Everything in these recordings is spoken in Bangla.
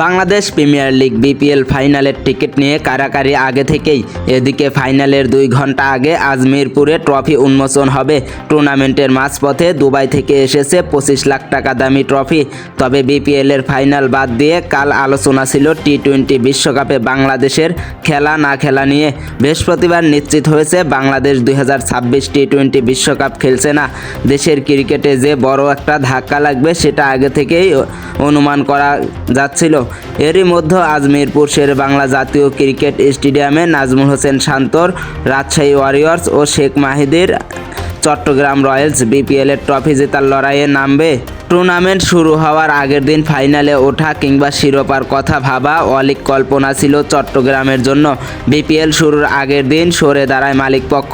বাংলাদেশ প্রিমিয়ার লিগ বিপিএল ফাইনালের টিকিট নিয়ে কারাকারি আগে থেকেই। এদিকে ফাইনালের দুই ঘণ্টা আগে আজমিরপুরে ট্রফি উন্মোচন হবে। টুর্নামেন্টের মাঝপথে দুবাই থেকে এসেছে পঁচিশ লাখ টাকা দামি ট্রফি। তবে বিপিএলের ফাইনাল বাদ দিয়ে কাল আলোচনা ছিল টি টোয়েন্টি বিশ্বকাপে বাংলাদেশের খেলা না খেলা নিয়ে। বৃহস্পতিবার নিশ্চিত হয়েছে বাংলাদেশ দুই হাজার ছাব্বিশ টি টোয়েন্টি বিশ্বকাপ খেলছে না। দেশের ক্রিকেটে যে বড় একটা ধাক্কা লাগবে সেটা আগে থেকেই অনুমান করা যাচ্ছিল। এরই মধ্যে আজ মিরপুর শের বাংলা জাতীয় ক্রিকেট স্টেডিয়ামে নাজমুল হোসেন শান্তর, রাজশাহী ওয়ারিয়র্স ও শেখ মাহিদের চট্টগ্রাম রয়্যালস বিপিএলের ট্রফি জেতার লড়াইয়ে নামবে। টুর্নামেন্ট শুরু হওয়ার আগের দিন ফাইনালে ওঠা কিংবা শিরোপার কথা ভাবা অলিক কল্পনা ছিল চট্টগ্রামের জন্য। বিপিএল শুরুর আগের দিন সরে দাঁড়ায় মালিকপক্ষ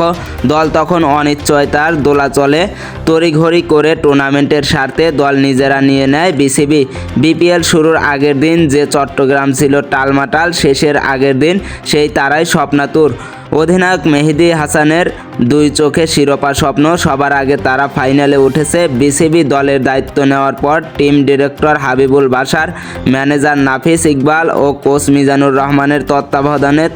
দল তখন অনিশ্চয়তার দোলাচলে। তড়িঘড়ি করে টুর্নামেন্টের স্বার্থে দল নিজেরা নিয়ে নেয় বিসিবি বিপিএল শুরুর আগের দিন যে চট্টগ্রাম ছিল টালমাটাল, শেষের আগের দিন সেই তারাই স্বপ্নাতুর। অধিনায়ক মেহেদি হাসানের দুই চোখে শিরোপা স্বপ্ন, সবার আগে তারা ফাইনালে উঠেছে। বিসিবি দলের দায়িত্ব নেওয়ার পর team director Habibul Bashar manager Nafees Iqbal ও কোচ মিজানুর রহমানের তত্ত্বাবধানে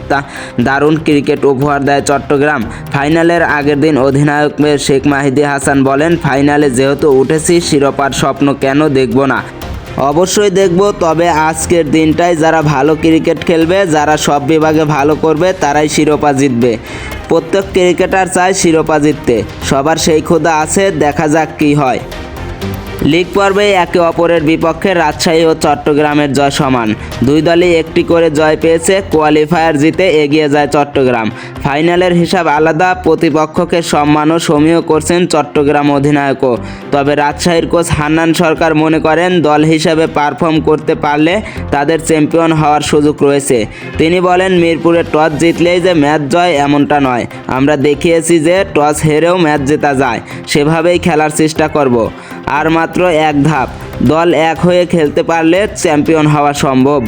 দারুণ ক্রিকেট উপহার দেয় চট্টগ্রাম। ফাইনালের আগের দিন অধিনায়ক শেখ মাহিদি হাসান বলেন, ফাইনালে যেহেতু উঠেছি, শিরোপার স্বপ্ন কেন দেখব না? অবশ্যই দেখব, তবে আজকের দিনটাই যারা ভালো ক্রিকেট খেলবে, যারা সব বিভাগে ভালো করবে, তারাই শিরোপা জিতবে। প্রত্যেক ক্রিকেটার চায় শিরোপা জিততে। সবার সেই ক্ষুধা আছে, দেখা যাক কী হয়। লিগ পর্বে একে অপরের বিপক্ষে রাজশাহী ও চট্টগ্রামের জয় সমান। দুই দলই একটি করে জয় পেয়েছে, কোয়ালিফায়ার জিতে এগিয়ে যায় চট্টগ্রাম। ফাইনালের হিসাব আলাদা, প্রতিপক্ষকে সম্মান ও সমীহ করছেন চট্টগ্রাম অধিনায়কও। তবে রাজশাহীর কোচ হান্নান সরকার মনে করেন, দল হিসাবে পারফর্ম করতে পারলে তাদের চ্যাম্পিয়ন হওয়ার সুযোগ রয়েছে। তিনি বলেন, মিরপুরে টস জিতলেই যে ম্যাচ জয় এমনটা নয়। আমরা দেখিয়েছি যে, টস হেরেও ম্যাচ জেতা যায়। সেভাবেই খেলার চেষ্টা করব। আর মাত্র এক ধাপ। দল এক হয়ে খেলতে পারলে চ্যাম্পিয়ন হওয়া সম্ভব।